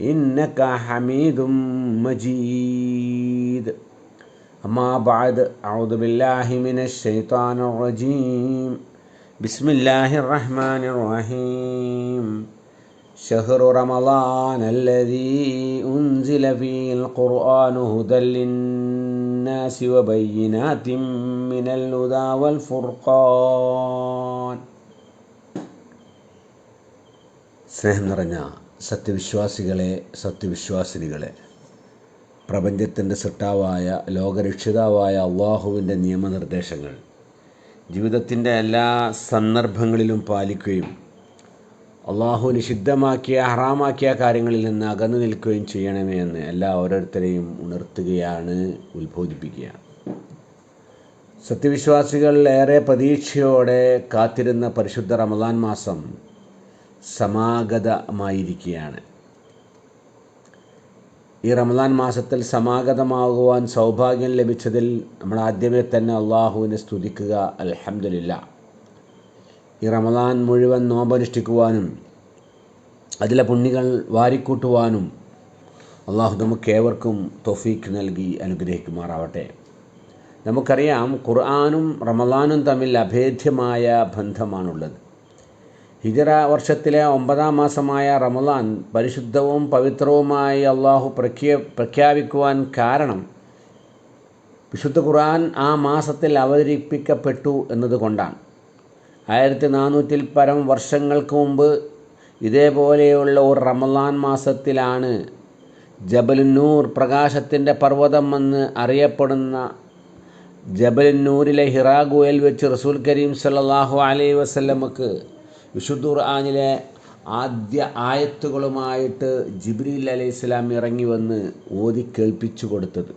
إنك حميد مجيد أما بعد أعوذ بالله من الشيطان الرجيم بسم الله الرحمن الرحيم شهر رمضان الذي أنزل فيه القرآن هدى للناس وبينات من الهدى والفرقان സ്നേഹം നിറഞ്ഞ സത്യവിശ്വാസികളെ സത്യവിശ്വാസിനികളെ. പ്രപഞ്ചത്തിന്റെ സൃഷ്ടാവായ ലോകരക്ഷിതാവായ അള്ളാഹുവിന്റെ നിയമനിർദ്ദേശങ്ങൾ. ജീവിതത്തിന്റെ എല്ലാ സന്ദർഭങ്ങളിലും പാലിക്കുകയും അള്ളാഹു നിഷിദ്ധമാക്കിയ ഹറാമാക്കിയ കാര്യങ്ങളിൽ നിന്ന് അകന്നു നിൽക്കുകയും ചെയ്യണമേ എന്ന് എല്ലാ ഓരോരുത്തരെയും ഉണർത്തുകയാണ് ഉത്ബോധിപ്പിക്കുകയാണ്. സത്യവിശ്വാസികൾ ഏറെ പ്രതീക്ഷയോടെ കാത്തിരുന്ന പരിശുദ്ധ റമദാൻ മാസം സമാഗതമായിരിക്കുകയാണ്. ഈ റമദാൻ മാസത്തിൽ സമാഗതമാകുവാൻ സൗഭാഗ്യം ലഭിച്ചതിൽ നമ്മൾ ആദ്യമേ തന്നെ അള്ളാഹുവിനെ സ്തുതിക്കുക അലഹമില്ല ഈ റമദാൻ മുഴുവൻ നോമ്പനുഷ്ഠിക്കുവാനും അതിലെ പുണ്യങ്ങൾ വാരിക്കൂട്ടുവാനും അള്ളാഹു നമുക്ക് ഏവർക്കും തൊഫീക്ക് നൽകി അനുഗ്രഹിക്കുമാറാവട്ടെ. നമുക്കറിയാം ഖുർആാനും റമദാനും തമ്മിൽ അഭേദ്യമായ ബന്ധമാണുള്ളത്. ഹിജറ വർഷത്തിലെ ഒമ്പതാം മാസമായ റമദാൻ പരിശുദ്ധവും പവിത്രവുമായി അള്ളാഹു പ്രഖ്യ പ്രഖ്യാപിക്കുവാൻ കാരണം വിശുദ്ധ ഖുർആൻ ആ മാസത്തിൽ അവതരിപ്പിക്കപ്പെട്ടു എന്നതുകൊണ്ടാണ്. ആയിരത്തി നാനൂറ്റിൽ പരം വർഷങ്ങൾക്ക് മുമ്പ് ഇതേപോലെയുള്ള ഒരു റമദാൻ മാസത്തിലാണ് ജബലുന്നൂർ പ്രകാശത്തിന്റെ പർവതം എന്ന് അറിയപ്പെടുന്ന ജബലുന്നൂരിലെ ഹിറാഗുവയിൽ വെച്ച് റസൂൽ കരീം സല്ലാഹു അലൈ വസല്ലമക്ക് വിശുദ്ധ ഖുർആാനിലെ ആദ്യ ആയത്തുകളുമായിട്ട് ജിബ്രീൽ അലൈഹി ഇസ്ലാം ഇറങ്ങി വന്ന് ഓതി കേൾപ്പിച്ചു കൊടുത്തത്.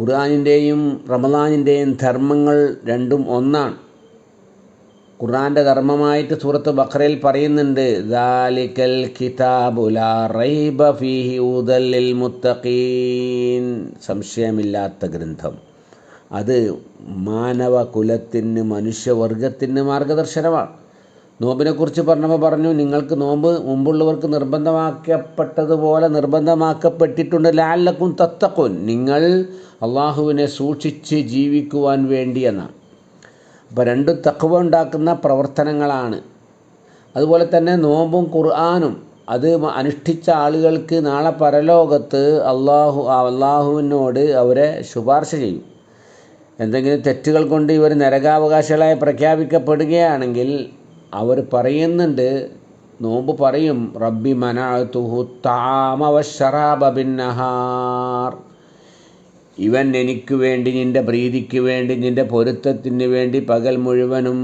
ഖുർആാനിന്റെയും റമദാനിന്റെയും ധർമ്മങ്ങൾ രണ്ടും ഒന്നാണ്. ഖുർആാന്റെ ധർമ്മമായിട്ട് സൂറത്ത് ബക്രയിൽ പറയുന്നുണ്ട് ദാലിക്കൽ കിതാബുലിൽ മുത്തഖീൻ. സംശയമില്ലാത്ത ഗ്രന്ഥം. അത് മാനവ കുലത്തിന് മനുഷ്യവർഗത്തിന് മാർഗദർശനമാണ്. നോമ്പിനെക്കുറിച്ച് പറഞ്ഞപ്പോൾ പറഞ്ഞു നിങ്ങൾക്ക് നോമ്പ് മുമ്പുള്ളവർക്ക് നിർബന്ധമാക്കപ്പെട്ടതുപോലെ നിർബന്ധമാക്കപ്പെട്ടിട്ടുണ്ട്. ലാലക്കും തത്തക്കും നിങ്ങൾ അള്ളാഹുവിനെ സൂക്ഷിച്ച് ജീവിക്കുവാൻ വേണ്ടി എന്നാണ്. അപ്പോൾ രണ്ട് തക്കവ ഉണ്ടാക്കുന്ന പ്രവർത്തനങ്ങളാണ്. അതുപോലെ തന്നെ നോമ്പും ഖുർആാനും അത് അനുഷ്ഠിച്ച ആളുകൾക്ക് നാളെ പരലോകത്ത് അള്ളാഹു അള്ളാഹുവിനോട് അവരെ ശുപാർശ ചെയ്യും. എന്തെങ്കിലും തെറ്റുകൾ കൊണ്ട് ഇവർ നരകാവകാശികളായി പ്രഖ്യാപിക്കപ്പെടുകയാണെങ്കിൽ അവർ പറയുന്നുണ്ട് നോമ്പ് പറയും റബ്ബി മനാത്തുഹു ഇവൻ എനിക്ക് വേണ്ടി നിന്റെ പ്രീതിക്ക് വേണ്ടി നിന്റെ പൊരുത്തത്തിന് വേണ്ടി പകൽ മുഴുവനും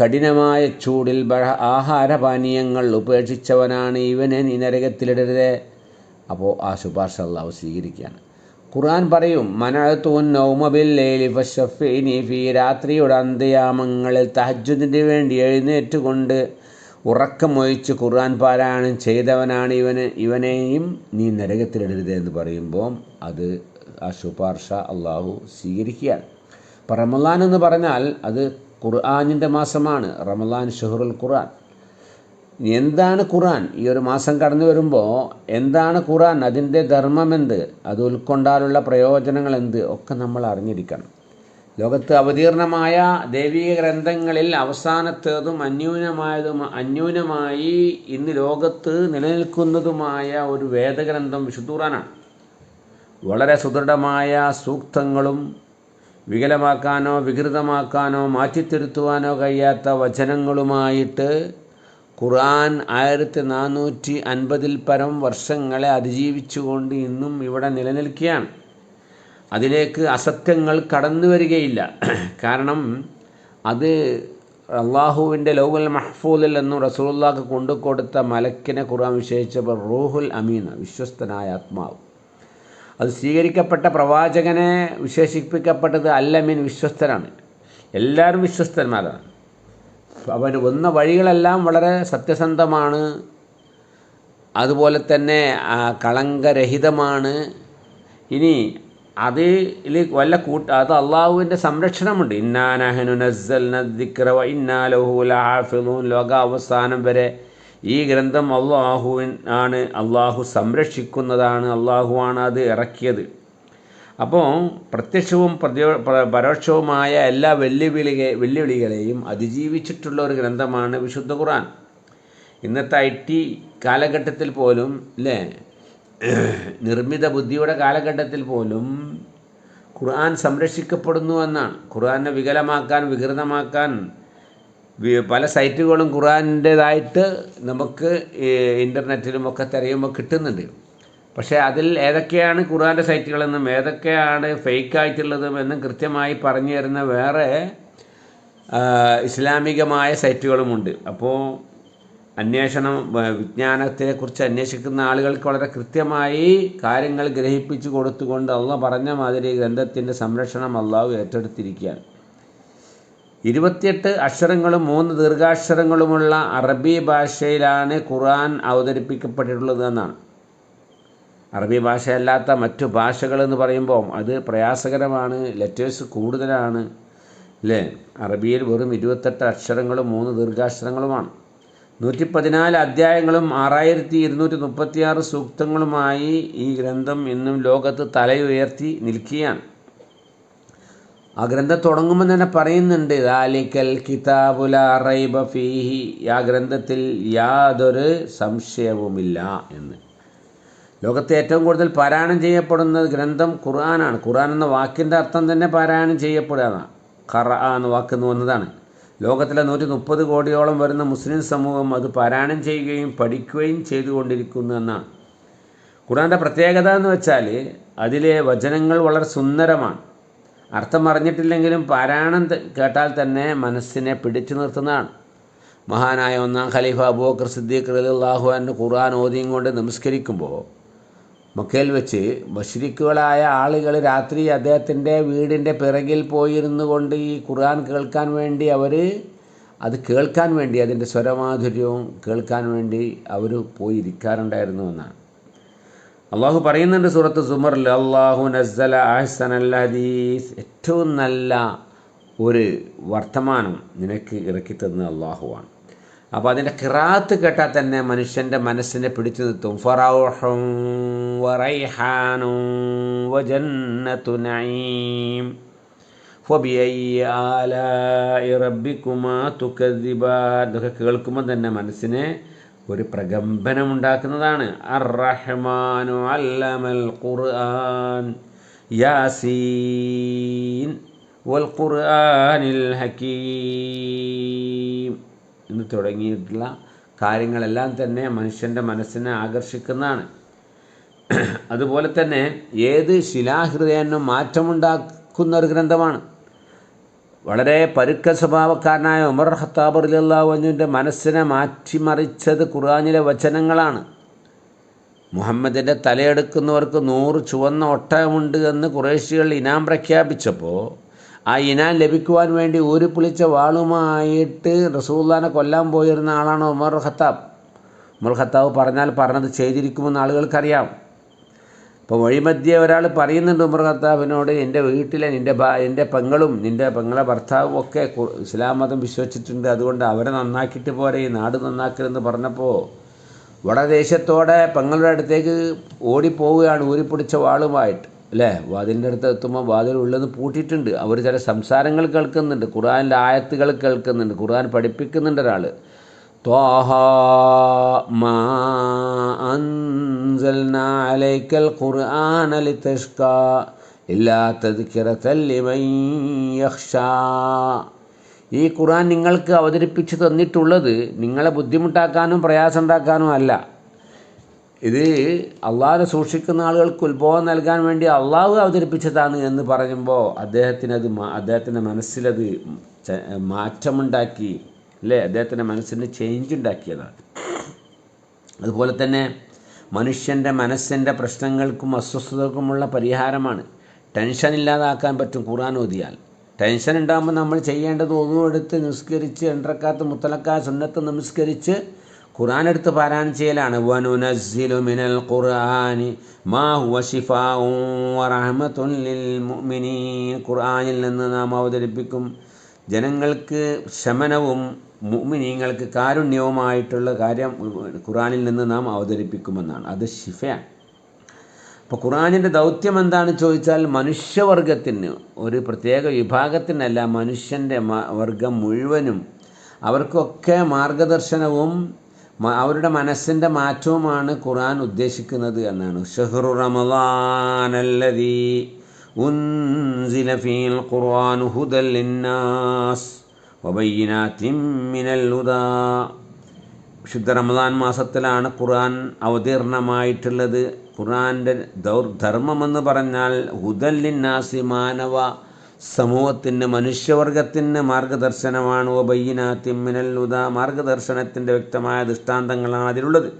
കഠിനമായ ചൂടിൽ ആഹാരപാനീയങ്ങൾ ഉപേക്ഷിച്ചവനാണ് ഇവനെ നീ നരകത്തിലിടരുതേ. അപ്പോൾ ആ ശുപാർശ അള്ളാഹു സ്വീകരിക്കുകയാണ്. ഖുർആൻ പറയും മനഅത്തുൻ നൗമബില്ലേലി ലൈലി ഫഷഫീനി ഫീ രാത്രിയുടെ അന്ത്യയാമങ്ങളിൽ തഹജ്ജുദിന് വേണ്ടി എഴുന്നേറ്റുകൊണ്ട് ഉറക്കമൊഴിച്ച് ഖുർആൻ പാരായണം ചെയ്തവനാണ് ഇവന്. ഇവനെയും നീ നരകത്തിലിടരുത് എന്ന് പറയുമ്പോൾ അത് ആ ശുപാർശ അള്ളാഹു സ്വീകരിക്കുകയാണ്. അപ്പം റമലാൻ എന്ന് പറഞ്ഞാൽ അത് ഖുർആാനിന്റെ മാസമാണ്. റമലാൻ ഷെഹറുൽ ഖുർആൻ. എന്താണ് ഖുറാൻ ഈ ഒരു മാസം കടന്നു വരുമ്പോൾ എന്താണ് ഖുറാൻ അതിന്റെ ധർമ്മം എന്ത്? അത് ഉൾക്കൊണ്ടാലുള്ള പ്രയോജനങ്ങൾ എന്ത്? ഒക്കെ നമ്മൾ അറിഞ്ഞിരിക്കണം. ലോകത്ത് അവതീർണമായ ദൈവീക ഗ്രന്ഥങ്ങളിൽ അവസാനത്തേതും അന്യൂനമായതും അന്യൂനമായി ഇന്ന് ലോകത്ത് നിലനിൽക്കുന്നതുമായ ഒരു വേദഗ്രന്ഥം വിശുദ്ധ ഖുറാനാണ് വളരെ സുദൃഢമായ സൂക്തങ്ങളും വികലമാക്കാനോ വികൃതമാക്കാനോ മാറ്റിത്തിരുത്തുവാനോ കഴിയാത്ത വചനങ്ങളുമായിട്ട് ഖുർആൻ ആയിരത്തി നാനൂറ്റി അൻപതിൽ പരം വർഷങ്ങളെ അതിജീവിച്ചുകൊണ്ട് ഇന്നും ഇവിടെ നിലനിൽക്കുകയാണ്. അതിലേക്ക് അസത്യങ്ങൾ കടന്നു വരികയില്ല. കാരണം അത് അള്ളാഹുവിന്റെ ലൗവൽ മഹ്ഫൂദിൽ എന്നും റസൂലുള്ളാഹ്ക്ക് കൊണ്ടു കൊടുത്ത മലക്കിനെ ഖുർആൻ വിശേഷിച്ചപ്പോൾ റൂഹുൽ അമീന വിശ്വസ്തനായ ആത്മാവ്. അത് സ്വീകരിക്കപ്പെട്ട പ്രവാചകനെ വിശേഷിപ്പിക്കപ്പെട്ടത് അല്ലമീൻ വിശ്വസ്തനാണ്. എല്ലാവരും വിശ്വസ്തന്മാരാണ്. അവൻ വന്ന വഴികളെല്ലാം വളരെ സത്യസന്ധമാണ്. അതുപോലെ തന്നെ കളങ്കരഹിതമാണ്. ഇനി അതിൽ വല്ല കൂട്ട അത് അള്ളാഹുവിന്റെ സംരക്ഷണമുണ്ട്. ഇന്നാനഹനു ലോക ലോകാവസാനം വരെ ഈ ഗ്രന്ഥം അള്ളാഹുവിൻ ആണ്. അള്ളാഹു സംരക്ഷിക്കുന്നതാണ്. അള്ളാഹുവാണ് അത് ഇറക്കിയത്. അപ്പോൾ പ്രത്യക്ഷവും പ്രത്യോ- പരോക്ഷവുമായ എല്ലാ വെല്ലുവിളിക വെല്ലുവിളികളെയും അതിജീവിച്ചിട്ടുള്ള ഒരു ഗ്രന്ഥമാണ് വിശുദ്ധ ഖുർആൻ. ഇന്നത്തെ ഐ ടി കാലഘട്ടത്തിൽ പോലും അല്ലേ നിർമ്മിത ബുദ്ധിയുടെ കാലഘട്ടത്തിൽ പോലും ഖുർആൻ സംരക്ഷിക്കപ്പെടുന്നു എന്നാണ്. ഖുർആനെ വികലമാക്കാൻ വികൃതമാക്കാൻ പല സൈറ്റുകളും ഖുർആന്റേതായിട്ട് നമുക്ക് ഇന്റർനെറ്റിലും ഒക്കെ തിരയുമ്പോൾ കിട്ടുന്നുണ്ട്. പക്ഷേ അതിൽ ഏതൊക്കെയാണ് ഖുർആന്റെ സൈറ്റുകളെന്നും ഏതൊക്കെയാണ് ഫേക്കായിട്ടുള്ളതും എന്നും കൃത്യമായി പറഞ്ഞു തരുന്ന വേറെ ഇസ്ലാമികമായ സൈറ്റുകളുമുണ്ട്. അപ്പോൾ അന്വേഷണം വിജ്ഞാനത്തെക്കുറിച്ച് അന്വേഷിക്കുന്ന ആളുകൾക്ക് വളരെ കൃത്യമായി കാര്യങ്ങൾ ഗ്രഹിപ്പിച്ചു കൊടുത്തുകൊണ്ട് അള്ള പറഞ്ഞ മാതിരി ഗ്രന്ഥത്തിന്റെ സംരക്ഷണം അള്ളാഹു ഏറ്റെടുത്തിരിക്കുകയാണ്. ഇരുപത്തിയെട്ട് അക്ഷരങ്ങളും മൂന്ന് ദീർഘാക്ഷരങ്ങളുമുള്ള അറബി ഭാഷയിലാണ് ഖുർആൻ അവതരിപ്പിക്കപ്പെട്ടിട്ടുള്ളത് എന്നാണ്. അറബി ഭാഷയല്ലാത്ത മറ്റു ഭാഷകൾ എന്ന് പറയുമ്പോൾ അത് പ്രയാസകരമാണ് ലെറ്റേഴ്സ് കൂടുതലാണ് അല്ലേ അറബിയിൽ വെറും ഇരുപത്തെട്ട് അക്ഷരങ്ങളും മൂന്ന് ദീർഘാക്ഷരങ്ങളുമാണ്. നൂറ്റി പതിനാല് അധ്യായങ്ങളും ആറായിരത്തി ഇരുന്നൂറ്റി മുപ്പത്തിയാറ് സൂക്തങ്ങളുമായി ഈ ഗ്രന്ഥം ഇന്നും ലോകത്ത് തലയുയർത്തി നിൽക്കുകയാണ്. ആ ഗ്രന്ഥം തുടങ്ങുമ്പോൾ തന്നെ പറയുന്നുണ്ട് ദാലിക്കൽ കിതാബുല റൈബ ഫീഹി. ആ ഗ്രന്ഥത്തിൽ യാതൊരു സംശയവുമില്ല എന്ന്. ലോകത്തെ ഏറ്റവും കൂടുതൽ പാരായണം ചെയ്യപ്പെടുന്ന ഗ്രന്ഥം ഖുർആനാണ്. ഖുർആൻ എന്ന വാക്കിന്റെ അർത്ഥം തന്നെ പാരായണം ചെയ്യപ്പെടുക ഖറ എന്ന വാക്ക് വന്നതാണ്. ലോകത്തിലെ നൂറ്റി മുപ്പത് കോടിയോളം വരുന്ന മുസ്ലിം സമൂഹം അത് പാരായണം ചെയ്യുകയും പഠിക്കുകയും ചെയ്തുകൊണ്ടിരിക്കുന്നു എന്നാണ്. ഖുർആന്റെ പ്രത്യേകത എന്ന് വെച്ചാൽ അതിലെ വചനങ്ങൾ വളരെ സുന്ദരമാണ്. അർത്ഥം അറിഞ്ഞിട്ടില്ലെങ്കിലും പാരായണം കേട്ടാൽ തന്നെ മനസ്സിനെ പിടിച്ചു നിർത്തുന്നതാണ്. മഹാനായ ഒന്നാം ഖലീഫ അബൂബക്കർ സിദ്ദീഖ് റളിയല്ലാഹു അൻഹു ഖുർആൻ ഓതിയും കൊണ്ട് നമസ്കരിക്കുമ്പോൾ മക്കയിൽ വെച്ച് ബഷിരിക്കുകളായ ആളുകൾ രാത്രി അദ്ദേഹത്തിന്റെ വീടിന്റെ പിറകിൽ പോയിരുന്നു കൊണ്ട് ഈ ഖുർആൻ കേൾക്കാൻ വേണ്ടി അവർ അത് കേൾക്കാൻ വേണ്ടി അതിന്റെ സ്വരമാധുര്യവും കേൾക്കാൻ വേണ്ടി അവർ പോയിരിക്കാറുണ്ടായിരുന്നു എന്നാണ്. അള്ളാഹു പറയുന്നുണ്ട് സൂറത്ത് സുമറിൽ അള്ളാഹു നസ്സല അഹ്സനൽ ഹദീസ് ഏറ്റവും നല്ല ഒരു വർത്തമാനം നിനക്ക് ഇറക്കി തന്ന അള്ളാഹുവാണ്. അപ്പോൾ അതിന്റെ കിറാത്ത് കേട്ടാൽ തന്നെ മനുഷ്യന്റെ മനസ്സിനെ പിടിച്ചു നിർത്തും. ഫറൗഹും ഇതൊക്കെ കേൾക്കുമ്പോൾ തന്നെ മനസ്സിനെ ഒരു പ്രകമ്പനമുണ്ടാക്കുന്നതാണ് അർ റഹ്മാനു അല്ലമൽ ഖുർആൻ യാസീൻ വൽ ഖുർആനിൽ ഹക്കീം എന്ന് തുടങ്ങിയിട്ടുള്ള കാര്യങ്ങളെല്ലാം തന്നെ മനുഷ്യന്റെ മനസ്സിനെ ആകർഷിക്കുന്നതാണ്. അതുപോലെ തന്നെ ഏത് ശിലാഹൃദയനും മാറ്റമുണ്ടാക്കുന്ന ഒരു ഗ്രന്ഥമാണ്. വളരെ പരുക്ക സ്വഭാവക്കാരനായ ഉമർ ഹത്താബ് റലിയല്ലാവുവിന്റെ മനസ്സിനെ മാറ്റിമറിച്ചത് ഖുർആാനിലെ വചനങ്ങളാണ്. മുഹമ്മദിന്റെ തലയെടുക്കുന്നവർക്ക് നൂറ് ചുവന്ന ഒട്ടകമുണ്ട് എന്ന് കുറേശികൾ ഇനാം പ്രഖ്യാപിച്ചപ്പോൾ ആ ഇനാൻ ലഭിക്കുവാൻ വേണ്ടി ഊരിപ്പുളിച്ച വാളുമായിട്ട് റസൂല്ലാനെ കൊല്ലാൻ പോയിരുന്ന ആളാണ് ഉമർ ഖത്താബ്. ഉമർ ഖത്താബ് പറഞ്ഞാൽ പറഞ്ഞത് ചെയ്തിരിക്കുമെന്ന് ആളുകൾക്കറിയാം. അപ്പോൾ വഴിമധ്യേ ഒരാൾ പറയുന്നുണ്ട് ഉമർ ഖത്താബിനോട് എന്റെ വീട്ടിലെ നിന്റെ ഭാ എന്റെ പെങ്ങളും നിന്റെ പെങ്ങളെ ഭർത്താവും ഒക്കെ ഇസ്ലാം മതം വിശ്വസിച്ചിട്ടുണ്ട്. അതുകൊണ്ട് അവരെ നന്നാക്കിയിട്ട് പോരെ ഈ നാട് നന്നാക്കരുതെന്ന് പറഞ്ഞപ്പോൾ വളരെ ദേഷ്യത്തോടെ പെങ്ങളുടെ അടുത്തേക്ക് ഓടിപ്പോവുകയാണ് ഊരിപ്പിടിച്ച വാളുമായിട്ട്. അല്ലേ? വാതിലിന്റെ അടുത്ത് എത്തുമ്പോൾ വാതിൽ ഉള്ളത് പൂട്ടിയിട്ടുണ്ട്. അവർ ചില സംസാരങ്ങൾ കേൾക്കുന്നുണ്ട്. ഖുറാനിലെ ആയത്തുകൾ കേൾക്കുന്നുണ്ട്. ഖുറാൻ പഠിപ്പിക്കുന്നുണ്ട് ഒരാൾ. ഈ ഖുർആൻ നിങ്ങൾക്ക് അവതരിപ്പിച്ച് തന്നിട്ടുള്ളത് നിങ്ങളെ ബുദ്ധിമുട്ടാക്കാനും പ്രയാസം ഉണ്ടാക്കാനും അല്ല. ഇത് അള്ളാഹിനെ സൂക്ഷിക്കുന്ന ആളുകൾക്ക് ഉത്ഭവം നൽകാൻ വേണ്ടി അള്ളാഹു അവതരിപ്പിച്ചതാണ് എന്ന് പറയുമ്പോൾ അദ്ദേഹത്തിനത് അദ്ദേഹത്തിന്റെ മനസ്സിലത് മാറ്റമുണ്ടാക്കി അല്ലേ? അദ്ദേഹത്തിന്റെ മനസ്സിന് ചേഞ്ച് ഉണ്ടാക്കിയതാണ്. അതുപോലെ തന്നെ മനുഷ്യന്റെ മനസ്സിന്റെ പ്രശ്നങ്ങൾക്കും അസ്വസ്ഥതകൾക്കുമുള്ള പരിഹാരമാണ്. ടെൻഷൻ ഇല്ലാതാക്കാൻ പറ്റും ഖുർആൻ ഓതിയാൽ. ടെൻഷൻ ഉണ്ടാകുമ്പോൾ നമ്മൾ ചെയ്യേണ്ടത് ഒതുവെടുത്ത് നിസ്കരിച്ച് എണ്ടക്കാത്ത് മുത്തലക്കാ സുന്നത്ത് നമസ്കരിച്ച് ഖുർആൻ എടുത്ത് പാരായണം ചെയ്യലാണ് വനുനസ്സിലു മിനൽ ഖുർആനി മാ ഹുവ ശിഫാഉൻ വറഹ്മത്തുൻ ലിൽ മുഅ്മിനീൻ. ഖുർആനിൽ നിന്ന് നാം അവതരിപ്പിക്കും ജനങ്ങൾക്ക് ശമനവും മുഅ്മിനീങ്ങൾക്ക് കാരുണ്യവുമായിട്ടുള്ള കാര്യം ഖുർആനിൽ നിന്ന് നാം അവതരിപ്പിക്കുമെന്നാണ്. അത് ശിഫയാണ്. അപ്പോൾ ഖുർആനിന്റെ ദൗത്യം എന്താണ് ചോദിച്ചാൽ മനുഷ്യവർഗത്തിന് ഒരു പ്രത്യേക വിഭാഗത്തിനല്ല മനുഷ്യന്റെ വർഗം മുഴുവനും അവർക്കൊക്കെ മാർഗദർശനവും അവരുടെ മനസ്സിന്റെ മാറ്റവുമാണ് ഖുർആൻ ഉദ്ദേശിക്കുന്നത് എന്നാണ്. ഷെഹ്റു റമദാനല്ലദീ ഉൻസില ഹുദല്ലിന്നാസ് റമദാൻ മാസത്തിലാണ് ഖുർആൻ അവതീർണമായിട്ടുള്ളത്. ഖുർആന്റെ ദൗർ ധർമ്മമെന്ന് പറഞ്ഞാൽ ഹുദല്ലിന്നാസി മാനവ സമൂഹത്തിന് മനുഷ്യവർഗത്തിന് മാർഗദർശനമാണ് ഒബയ്യനാത്തിമ്മിനൽ ഉദ. മാർഗദർശനത്തിന്റെ വ്യക്തമായ ദൃഷ്ടാന്തങ്ങളാണ് അതിലുള്ളത്.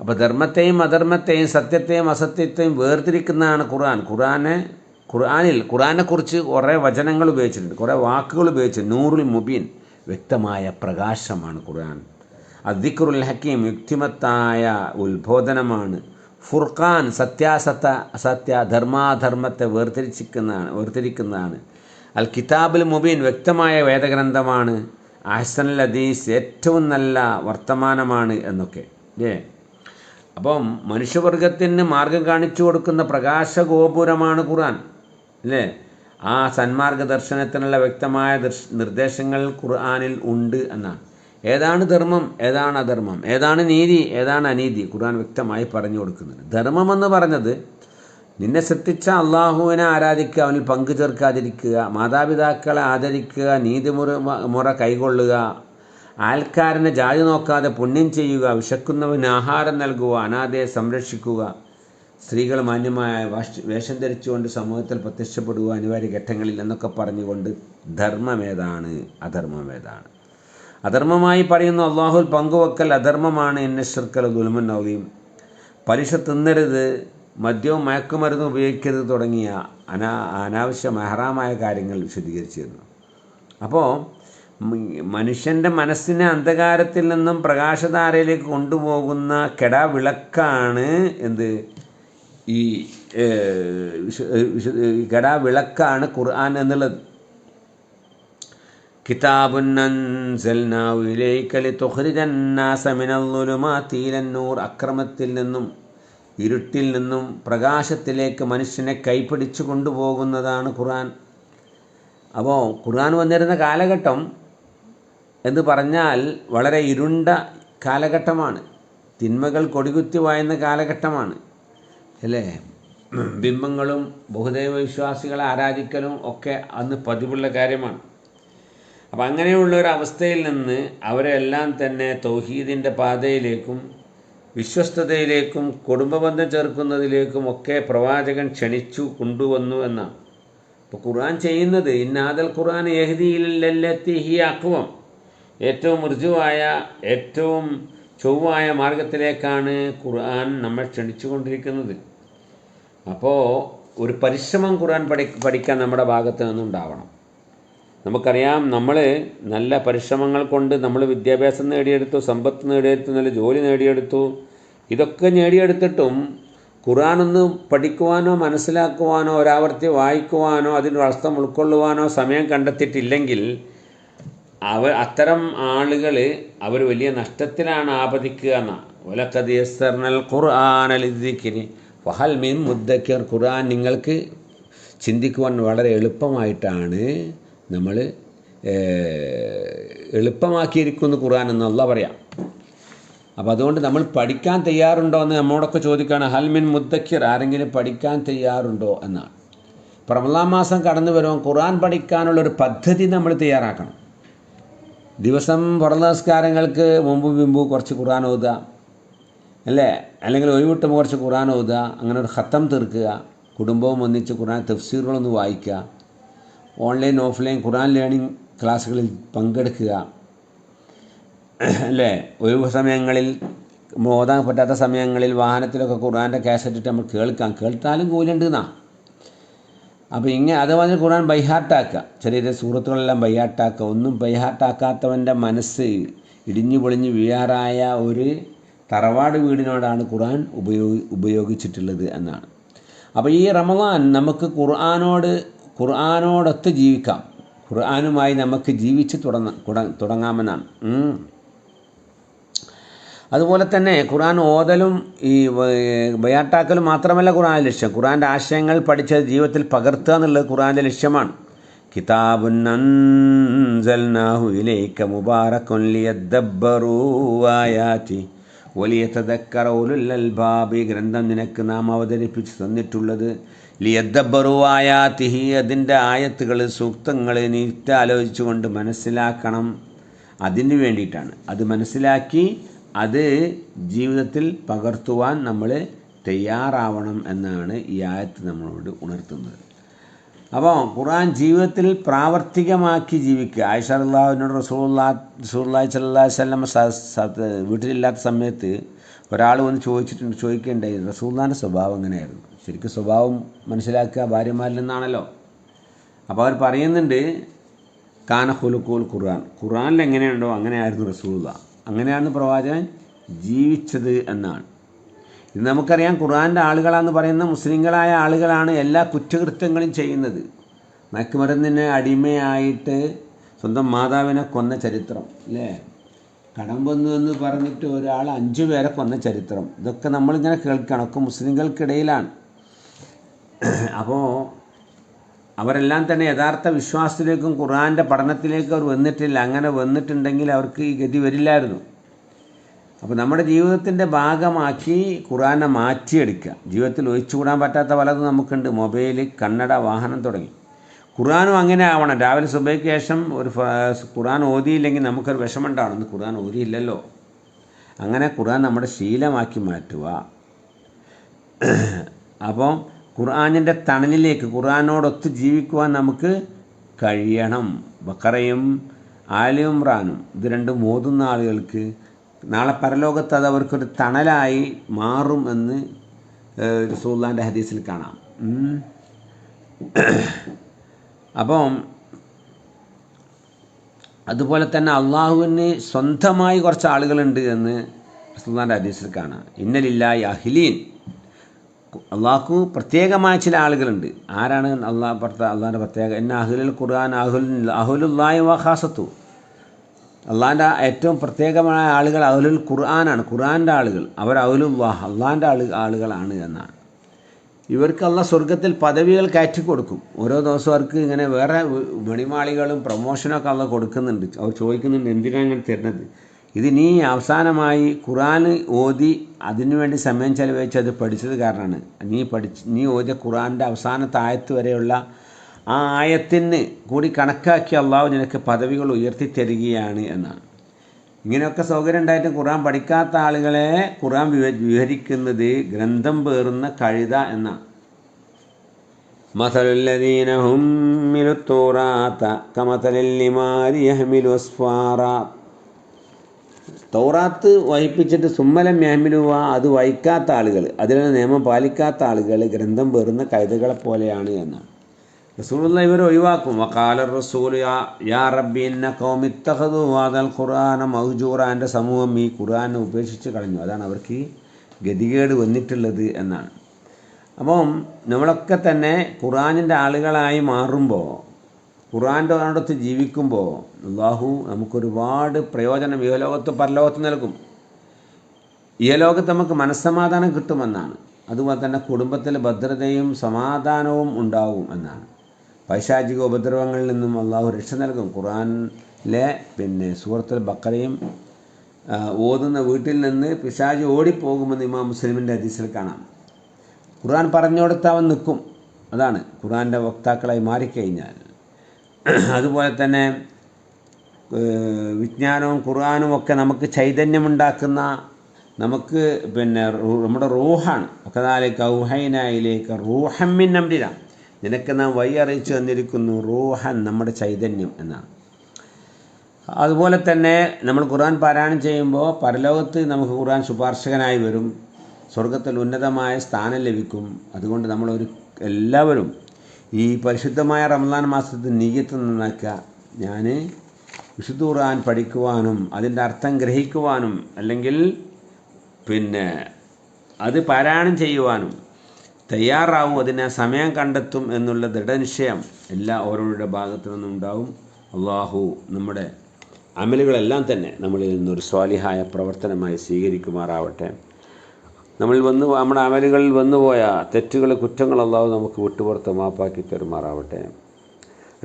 അപ്പോൾ ധർമ്മത്തെയും അധർമ്മത്തെയും സത്യത്തെയും അസത്യത്തെയും വേർതിരിക്കുന്നതാണ് ഖുർആൻ. ഖുർആനെ ഖുർആനിൽ ഖുർആനെക്കുറിച്ച് കുറേ വചനങ്ങൾ ഉപയോഗിച്ചിട്ടുണ്ട്. കുറേ വാക്കുകൾ ഉപയോഗിച്ചു നൂറുൽ മുബീൻ വ്യക്തമായ പ്രകാശമാണ് ഖുർആൻ. അദിഖുറുൽ ഹക്കീം യുക്തിമത്തായ ഉത്ബോധനമാണ് ഫുർഖാൻ സത്യാസത്ത അസത്യ ധർമാധർമ്മത്തെ വേർതിരിച്ചിരിക്കുന്നതാണ് വേർതിരിക്കുന്നതാണ്. അൽ കിതാബുൽ മുബീൻ വ്യക്തമായ വേദഗ്രന്ഥമാണ്. അഹ്സനുൽ ഹദീസ് ഏറ്റവും നല്ല വർത്തമാനമാണ് എന്നൊക്കെ. ഏ അപ്പം മനുഷ്യവർഗത്തിന് മാർഗം കാണിച്ചു കൊടുക്കുന്ന പ്രകാശഗോപുരമാണ് ഖുർആൻ. അല്ലേ ആ സന്മാർഗ ദർശനത്തിനുള്ള വ്യക്തമായ നിർദ്ദേശങ്ങൾ ഖുർആാനിൽ ഉണ്ട് എന്നാണ്. ഏതാണ് ധർമ്മം ഏതാണ് അധർമ്മം? ഏതാണ് നീതി ഏതാണ് അനീതി? ഖുർആൻ വ്യക്തമായി പറഞ്ഞു കൊടുക്കുന്നുണ്ട്. ധർമ്മം എന്ന് പറഞ്ഞത് നിന്നെ ശ്രദ്ധിച്ച അള്ളാഹുവിനെ ആരാധിക്കുക അവനിൽ പങ്കു ചേർക്കാതിരിക്കുക മാതാപിതാക്കളെ ആദരിക്കുക നീതിമുറ മുറ കൈകൊള്ളുക ആൾക്കാരനെ ജാതി നോക്കാതെ പുണ്യം ചെയ്യുക വിശക്കുന്നവന് ആഹാരം നൽകുക അനാഥയെ സംരക്ഷിക്കുക സ്ത്രീകൾ മാന്യമായ വേഷം ധരിച്ചുകൊണ്ട് സമൂഹത്തിൽ പ്രത്യക്ഷപ്പെടുക അനിവാര്യ ഘട്ടങ്ങളിൽ എന്നൊക്കെ പറഞ്ഞുകൊണ്ട് ധർമ്മമേതാണ് അധർമ്മമേതാണ് അധർമ്മമായി പറയുന്ന അള്ളാഹുൽ പങ്കുവെക്കൽ അധർമ്മമാണ് എന്നെ ശർക്കൽ ദുൽമൻ നൗലിയും പലിശ തിന്നരുത് മദ്യവും മയക്കുമരുന്നും ഉപയോഗിക്കരുത് തുടങ്ങിയ അനാ അനാവശ്യ മെഹറാമായ കാര്യങ്ങൾ വിശദീകരിച്ചിരുന്നു. അപ്പോൾ മനുഷ്യന്റെ മനസ്സിനെ അന്ധകാരത്തിൽ നിന്നും പ്രകാശധാരയിലേക്ക് കൊണ്ടുപോകുന്ന കെടാവിളക്കാണ് എന്ത്? ഈ വിശു- കെടാവിളക്കാണ് ഖുർആൻ എന്നുള്ളത്. ഇലന്നൂർ. അക്രമത്തിൽ നിന്നും ഇരുട്ടിൽ നിന്നും പ്രകാശത്തിലേക്ക് മനുഷ്യനെ കൈപ്പിടിച്ചു കൊണ്ടുപോകുന്നതാണ് ഖുർആൻ. അപ്പോൾ ഖുർആൻ വന്നിരുന്ന കാലഘട്ടം എന്ന് പറഞ്ഞാൽ വളരെ ഇരുണ്ട കാലഘട്ടമാണ്. തിന്മകൾ കൊടികുത്തി വായുന്ന കാലഘട്ടമാണ്. അല്ലേ? ബിംബങ്ങളും ബഹുദൈവ വിശ്വാസികളെ ആരാധിക്കലും ഒക്കെ അന്ന് പതിവുള്ള കാര്യമാണ്. അപ്പം അങ്ങനെയുള്ള ഒരു അവസ്ഥയിൽ നിന്ന് അവരെല്ലാം തന്നെ തൗഹീദിന്റെ പാതയിലേക്കും വിശ്വസ്തതയിലേക്കും കുടുംബബന്ധം ചേർക്കുന്നതിലേക്കും ഒക്കെ പ്രവാചകൻ ക്ഷണിച്ചു കൊണ്ടുവന്നു എന്നാണ്. അപ്പോൾ ഖുർആൻ ചെയ്യുന്നത് ഇന്നാദൽ ഖുർആൻ എഹ്ദിയിലെത്തി ഹി അക്വം. ഏറ്റവും മൃജുവായ ഏറ്റവും ചൊവ്വായ മാർഗത്തിലേക്കാണ് ഖുർആൻ നമ്മൾ ക്ഷണിച്ചുകൊണ്ടിരിക്കുന്നത് അപ്പോൾ ഒരു പരിശ്രമം ഖുർആൻ പഠി പഠിക്കാൻ നമ്മുടെ ഭാഗത്ത് നിന്നുണ്ടാവണം. നമുക്കറിയാം നമ്മൾ നല്ല പരിശ്രമങ്ങൾ കൊണ്ട് നമ്മൾ വിദ്യാഭ്യാസം നേടിയെടുത്തു സമ്പത്ത് നേടിയെടുത്തു നല്ല ജോലി നേടിയെടുത്തു. ഇതൊക്കെ നേടിയെടുത്തിട്ടും ഖുറാനൊന്ന് പഠിക്കുവാനോ മനസ്സിലാക്കുവാനോ ഒരാവർത്തി വായിക്കുവാനോ അതിന്റെ അർത്ഥം ഉൾക്കൊള്ളുവാനോ സമയം കണ്ടെത്തിയിട്ടില്ലെങ്കിൽ അവ അത്തരം ആളുകൾ അവർ വലിയ നഷ്ടത്തിലാണ് ആപതിക്കുക എന്നാണ് ഒലക്കത് യസ്സർനൽ ഖുർആാനലിദ്ദിക്കിന് ഫഹൽ മീൻ മുദ്ദക്കർ. ഖുർആൻ നിങ്ങൾക്ക് ചിന്തിക്കുവാൻ വളരെ എളുപ്പമായിട്ടാണ് നമ്മൾ എളുപ്പമാക്കിയിരിക്കുന്നു ഖുർആൻ എന്നുള്ള പറയാം. അപ്പോൾ അതുകൊണ്ട് നമ്മൾ പഠിക്കാൻ തയ്യാറുണ്ടോ എന്ന് നമ്മോടൊക്കെ ചോദിക്കുകയാണ് ഹൽമിൻ മുദ്ദക്കിർ ആരെങ്കിലും പഠിക്കാൻ തയ്യാറുണ്ടോ എന്നാണ്. ഇപ്പോൾ മാസം കടന്നു വരുമ്പോൾ ഖുർആൻ പഠിക്കാനുള്ളൊരു പദ്ധതി നമ്മൾ തയ്യാറാക്കണം. ദിവസം പുറം നമസ്കാരങ്ങൾക്ക് മുമ്പ് മുമ്പ് കുറച്ച് ഖുർആൻ ഓതുക അല്ലേ? അല്ലെങ്കിൽ ഒഴിവിട്ടുമ്പോൾ കുറച്ച് ഖുർആൻ ഓതുക അങ്ങനെ ഒരു ഖത്തം തീർക്കുക കുടുംബവും ഒന്നിച്ച് ഖുർആൻ തഫ്സീറുകളൊന്ന് വായിക്കുക ഓൺലൈൻ ഓഫ്ലൈൻ ഖുറാൻ ലേണിംഗ് ക്ലാസ്സുകളിൽ പങ്കെടുക്കുക. അല്ലേ? ഒഴിവ് സമയങ്ങളിൽ ഓതാൻ പറ്റാത്ത സമയങ്ങളിൽ വാഹനത്തിലൊക്കെ ഖുറാന്റെ കാസറ്റ് ഇട്ട് നമ്മൾ കേൾക്കാം. കേൾത്താലും കൂലുണ്ട് എന്നാ അപ്പോൾ ഇങ്ങനെ അതുപോലെ ഖുർആൻ ബൈഹാർട്ടാക്കുക. ചെറിയ ചെറിയ സുഹൃത്തുക്കളെല്ലാം ബൈഹാർട്ടാക്കുക. ഒന്നും ബൈഹാർട്ടാക്കാത്തവന്റെ മനസ്സ് ഇടിഞ്ഞു പൊളിഞ്ഞ് വീഴാറായ ഒരു തറവാട് വീടിനോടാണ് ഖുർആൻ ഉപയോഗി ഉപയോഗിച്ചിട്ടുള്ളത് എന്നാണ്. അപ്പോൾ ഈ റമദാൻ നമുക്ക് ഖുർആാനോട് ഖുർആാനോടൊത്ത് ജീവിക്കാം. ഖുർആാനുമായി നമുക്ക് ജീവിച്ച് തുടങ്ങ തുടങ്ങാമെന്നാണ്. അതുപോലെ തന്നെ ഖുർആൻ ഓതലും ഈ ബയാട്ടാക്കലും മാത്രമല്ല ഖുർആൻ ലക്ഷ്യം. ഖുർആന്റെ ആശയങ്ങൾ പഠിച്ച് ജീവിതത്തിൽ പകർത്തുക എന്നുള്ളത് ഖുർആന്റെ ലക്ഷ്യമാണ്. കിതാബുൻ ഇലൈക ഗ്രന്ഥം നിനക്ക് നാം അവതരിപ്പിച്ച് തന്നിട്ടുള്ളത്. ലിയദ്ദബ്ബറൂ തിഹി അതിന്റെ ആയത്തുകൾ സൂക്തങ്ങൾ നീറ്റ് ആലോചിച്ചുകൊണ്ട് മനസ്സിലാക്കണം. അതിന് വേണ്ടിയിട്ടാണ്. അത് മനസ്സിലാക്കി അത് ജീവിതത്തിൽ പകർത്തുവാൻ നമ്മൾ തയ്യാറാവണം എന്നാണ് ഈ ആയത്ത് നമ്മളോട് ഉണർത്തുന്നത്. അപ്പോൾ ഖുർആൻ ജീവിതത്തിൽ പ്രാവർത്തികമാക്കി ജീവിക്കുക. ആയിഷ അള്ളാഹുവിനോട് റസൂള്ള റസൂല്ലാഹി സല്ലാ വല്ലം വീട്ടിലില്ലാത്ത സമയത്ത് ഒരാൾ വന്ന് ചോദിച്ചിട്ടുണ്ട് ചോദിക്കേണ്ടായി. റസൂൽദാന്റെ സ്വഭാവം എങ്ങനെയായിരുന്നു ശരിക്കും സ്വഭാവം മനസ്സിലാക്കുക ഭാര്യമാരിൽ നിന്നാണല്ലോ. അപ്പോൾ അവർ പറയുന്നുണ്ട് കാന ഹുലുക്കോൽ ഖുർആൻ. ഖുർആനിൽ എങ്ങനെയുണ്ടോ അങ്ങനെയായിരുന്നു റസൂല അങ്ങനെയാണ് പ്രവാചകൻ ജീവിച്ചത് എന്നാണ്. ഇത് നമുക്കറിയാം ഖുർആന്റെ ആളുകളാന്ന് പറയുന്ന മുസ്ലിങ്ങളായ ആളുകളാണ് എല്ലാ കുറ്റകൃത്യങ്ങളും ചെയ്യുന്നത്. മയക്കുമരുന്നിന് അടിമയായിട്ട് സ്വന്തം മാതാവിനെ കൊന്ന ചരിത്രം അല്ലേ കടം വന്നു എന്ന് പറഞ്ഞിട്ട് ഒരാൾ അഞ്ചു പേരെ കൊന്ന ചരിത്രം. ഇതൊക്കെ നമ്മളിങ്ങനെ കേൾക്കണം. ഒക്കെ മുസ്ലിങ്ങൾക്കിടയിലാണ്. അപ്പോൾ അവരെല്ലാം തന്നെ യഥാർത്ഥ വിശ്വാസത്തിലേക്കും ഖുർആന്റെ പഠനത്തിലേക്കും അവർ വന്നിട്ടില്ല. അങ്ങനെ വന്നിട്ടുണ്ടെങ്കിൽ അവർക്ക് ഈ ഗതി വരില്ലായിരുന്നു. അപ്പോൾ നമ്മുടെ ജീവിതത്തിന്റെ ഭാഗമാക്കി ഖുർആനെ മാറ്റിയെടുക്കുക. ജീവിതത്തിൽ ഒഴിച്ചുകൂടാൻ പറ്റാത്ത പലതും നമുക്കുണ്ട്. മൊബൈൽ കണ്ണട വാഹനം തുടങ്ങി. ഖുർആാനും അങ്ങനെ ആവണം. രാവിലെ സുബൈക്ക് ശേഷം ഒരു ഖുർആൻ ഓതിയില്ലെങ്കിൽ നമുക്കൊരു വിഷമമുണ്ടാവണം. ഇന്ന് ഖുർആൻ ഓതിയില്ലല്ലോ. അങ്ങനെ ഖുർആൻ നമ്മുടെ ശീലമാക്കി മാറ്റുക. അപ്പം ഖുർആാനിന്റെ തണലിലേക്ക് ഖുർആാനോടൊത്ത് ജീവിക്കുവാൻ നമുക്ക് കഴിയണം. ബക്കറയും ആലിമ്രാനും ഇത് രണ്ടും ഓതുന്ന ആളുകൾക്ക് നാളെ പരലോകത്ത് അത് അവർക്കൊരു തണലായി മാറും എന്ന് സുൽത്താന്റെ ഹദീസിൽ കാണാം. അപ്പം അതുപോലെ തന്നെ അള്ളാഹുവിന് സ്വന്തമായി കുറച്ച് ആളുകളുണ്ട് എന്ന് സുൽത്താന്റെ ഹദീസിൽ കാണാം. ഇന്നലില്ലായി അഹിലീൻ. അള്ളാഹു പ്രത്യേകമായ ചില ആളുകളുണ്ട്. ആരാണ് അള്ളാഹ് പ്രത്യേക അള്ളാഹിന്റെ പ്രത്യേക എന്നെ അഹുലുൽ ഖുർആൻ അഹുൽ അഹുലുല്ലായി വഹാസത്തു അള്ളാഹിന്റെ ഏറ്റവും പ്രത്യേകമായ ആളുകൾ അഹുലുൽ ഖുർആനാണ്. ഖുർആന്റെ ആളുകൾ. അവർ അഹുലുല്ലാഹ് അള്ളാഹിന്റെ ആളു ആളുകളാണ് എന്നാണ്. ഇവർക്ക് അള്ള സ്വർഗത്തിൽ പദവികൾ കയറ്റി കൊടുക്കും ഓരോ ദിവസവും അവർക്ക് ഇങ്ങനെ വേറെ മണിമാളികളും പ്രൊമോഷനൊക്കെ അള്ള കൊടുക്കുന്നുണ്ട്. അവർ ചോദിക്കുന്നുണ്ട് എന്തിനാണ് ഇങ്ങനെ തരുന്നത്? ഇത് നീ അവസാനമായി ഖുറാൻ ഓതി അതിനുവേണ്ടി സമയം ചെലവഴിച്ച് അത് പഠിച്ചത് കാരണമാണ്. നീ പഠിച്ച് നീ ഓതിയ ഖുറാന്റെ അവസാന ആയത്ത് വരെയുള്ള ആ ആയത്തിന് കൂടി കണക്കാക്കി അള്ളാഹു നിനക്ക് പദവികൾ ഉയർത്തി തരികയാണ് എന്നാണ്. ഇങ്ങനെയൊക്കെ സൗകര്യം ഉണ്ടായിട്ട് ഖുറാൻ പഠിക്കാത്ത ആളുകളെ ഖുറാൻ വിവരിക്കുന്നത് ഗ്രന്ഥം പേറുന്ന കഴുത എന്നാണ് مثل ഹുമ്മിലു التوراة كمثل الحمار يحمل أسفارا തൗറാത്ത് വഹിപ്പിച്ചിട്ട് സുമ്മലം മ്യാമിലുവ അത് വഹിക്കാത്ത ആളുകൾ അതിലെ നിയമം പാലിക്കാത്ത ആളുകൾ ഗ്രന്ഥം പേറുന്ന കൈതകളെ പോലെയാണ് എന്നാണ് റസൂലുള്ള ഇവർ ഒഴിവാക്കും. വക്കാല റസൂൽ യാ റബ്ബി എന്ന കൗമിത്തഹദു വാദൽ ഖുർആന മൗജൂറാന്റെ സമൂഹം ഈ ഖുർആാനെ ഉപേക്ഷിച്ച് കളഞ്ഞു. അതാണ് അവർക്ക് ഗതികേട് വന്നിട്ടുള്ളത് എന്നാണ്. അപ്പം നമ്മളൊക്കെ തന്നെ ഖുർആാനിന്റെ ആളുകളായി മാറുമ്പോൾ ഖുർആന്റെ അടുത്ത് ജീവിക്കുമ്പോൾ അള്ളാഹു നമുക്കൊരുപാട് പ്രയോജനം ഈ ലോകത്ത് പരലോകത്ത് നൽകും. ഈ ലോകത്ത് നമുക്ക് മനസ്സമാധാനം കിട്ടുമെന്നാണ്. അതുപോലെ തന്നെ കുടുംബത്തിൽ ഭദ്രതയും സമാധാനവും ഉണ്ടാവും എന്നാണ്. പൈശാചിക ഉപദ്രവങ്ങളിൽ നിന്നും അള്ളാഹു രക്ഷ നൽകും. ഖുറാനിലെ പിന്നെ സൂറത്തുൽ ബക്കറയും ഓതുന്ന വീട്ടിൽ നിന്ന് പിശാജ് ഓടിപ്പോകുമെന്ന് ഇമാം മുസ്ലിമിന്റെ ഹദീസിൽ കാണാം. ഖുർആൻ പറഞ്ഞുകൊടുത്ത് അവൻ നിൽക്കും. അതാണ് ഖുർആന്റെ വക്താക്കളായി മാറിക്കഴിഞ്ഞാൽ. അതുപോലെ തന്നെ വിജ്ഞാനവും ഖുർആനും ഒക്കെ നമുക്ക് ചൈതന്യമുണ്ടാക്കുന്ന നമുക്ക് പിന്നെ നമ്മുടെ റൂഹാണ്. ഒക്കെ നാളെ ഔഹൈനായിലേക്ക് റൂഹമ്മിൻ നമ്പില നിനക്ക് നാം വഴി അറിയിച്ചു തന്നിരിക്കുന്നു റൂഹൻ നമ്മുടെ ചൈതന്യം എന്നാണ്. അതുപോലെ തന്നെ നമ്മൾ ഖുർആൻ പാരായണം ചെയ്യുമ്പോൾ പരലോകത്ത് നമുക്ക് ഖുർആൻ ശുപാർശകനായി വരും. സ്വർഗത്തിൽ ഉന്നതമായ സ്ഥാനം ലഭിക്കും. അതുകൊണ്ട് നമ്മൾ ഒരു എല്ലാവരും ഈ പരിശുദ്ധമായ റമദാൻ മാസത്തിൽ നീയത്ത് നന്നാക്കുക. ഞാൻ വിശുദ്ധ ഖുർആൻ പഠിക്കുവാനും അതിന്റെ അർത്ഥം ഗ്രഹിക്കുവാനും അല്ലെങ്കിൽ പിന്നെ അത് പാരായണം ചെയ്യുവാനും തയ്യാറാവും അതിന് സമയം കണ്ടെത്തും എന്നുള്ള ദൃഢനിശ്ചയം എല്ലാ ഓരോരുടെ ഭാഗത്തു നിന്നും ഉണ്ടാവും അള്ളാഹു നമ്മുടെ അമലുകളെല്ലാം തന്നെ നമ്മളിൽ നിന്നൊരു സ്വാലിഹായ പ്രവർത്തനമായി സ്വീകരിക്കുമാറാവട്ടെ. നമ്മൾ വന്ന് നമ്മുടെ അമലുകളിൽ വന്നുപോയ തെറ്റുകൾ കുറ്റങ്ങൾ അള്ളാഹു നമുക്ക് വിട്ടുപുറത്ത് മാപ്പാക്കി തരുമാറാവട്ടെ.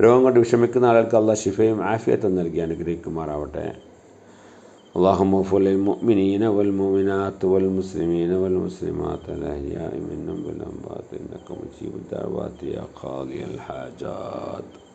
രോഗം കൊണ്ട് വിഷമിക്കുന്ന ആളുകൾക്ക് അള്ളാഹ് ശിഫയും ആഫിയത്തും നൽകി അനുഗ്രഹിക്കുമാറാവട്ടെ. اللهم اغفر للمؤمنين والمؤمنات والمسلمين والمسلمات الأحياء منهم والأموات إنك مجيب الدعوات يا قاضي الحاجات.